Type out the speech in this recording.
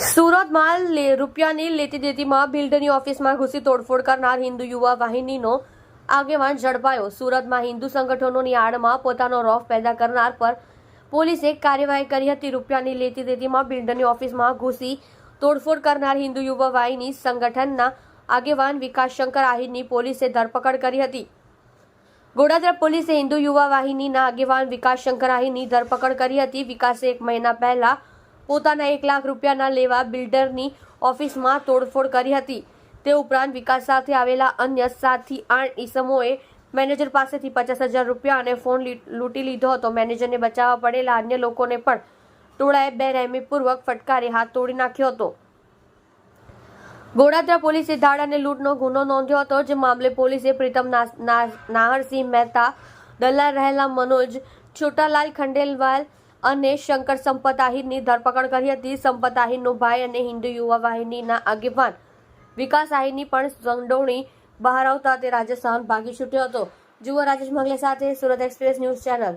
સુરતમાં રૂપિયાની લેતી દેતીમાં બિલ્ડરની ઓફિસમાં ઘૂસી તોડફોડ કરનાર હિન્દુ યુવા વાહિનીનો આગેવાન ઝડપાયો. સુરતમાં હિન્દુ સંગઠનોની આડમાં પોતાનો રોફ પેદા કરનાર પર પોલીસે કાર્યવાહી કરી હતી. રૂપિયાની લેતી દેતીમાં બિલ્ડરની ઓફિસમાં ઘૂસી તોડફોડ કરનાર હિન્દુ યુવા વાહિની સંગઠનના આગેવાન વિકાસ શંકર આહિરની પોલીસે ધરપકડ કરી હતી. ગોડાદરા પોલીસે હિન્દુ યુવા વાહિનીના આગેવાન વિકાસ શંકર આહિરની ધરપકડ કરી હતી. વિકાસે એક મહિના પહેલા પોતાના એક લાખ રૂપિયાના લેવા બિલ્ડરની ઓફિસમાં તોડફોડ કરી હતી. તે ઉપરાંત વિકાસ સાથે આવેલા અન્ય સાતથી આઠ ઈસમોએ મેનેજર પાસેથી પચાસ હજાર રૂપિયા અને ફોન લૂંટી લીધો હતો. મેનેજરને બચાવવા પડેલા અન્ય લોકોને પણ ટોળાએ બેરહેમીપૂર્વક ફટકારી હાથ તોડી નાખ્યો હતો. ગોડાદરા પોલીસે ધાડ અને લૂંટનો ગુનો નોંધ્યો હતો, જે મામલે પોલીસે પ્રીતમ નાહરસિંહ મહેતા, દલાલ રહેલા મનોજ, છોટાલાલ ખંડેલવાલ અને શંકર સંપત આહિરની ધરપકડ કરી હતી. સંપત આહિરનો ભાઈ અને હિન્દુ યુવા વાહિનીના આગેવાન વિકાસ આહિરની પણ સંડોવણી બહાર આવતા તે રાજસ્થાન ભાગી છૂટ્યો હતો. જુઓ રાજેશ મંગલે સાથે સુરત એક્સપ્રેસ ન્યૂઝ ચેનલ.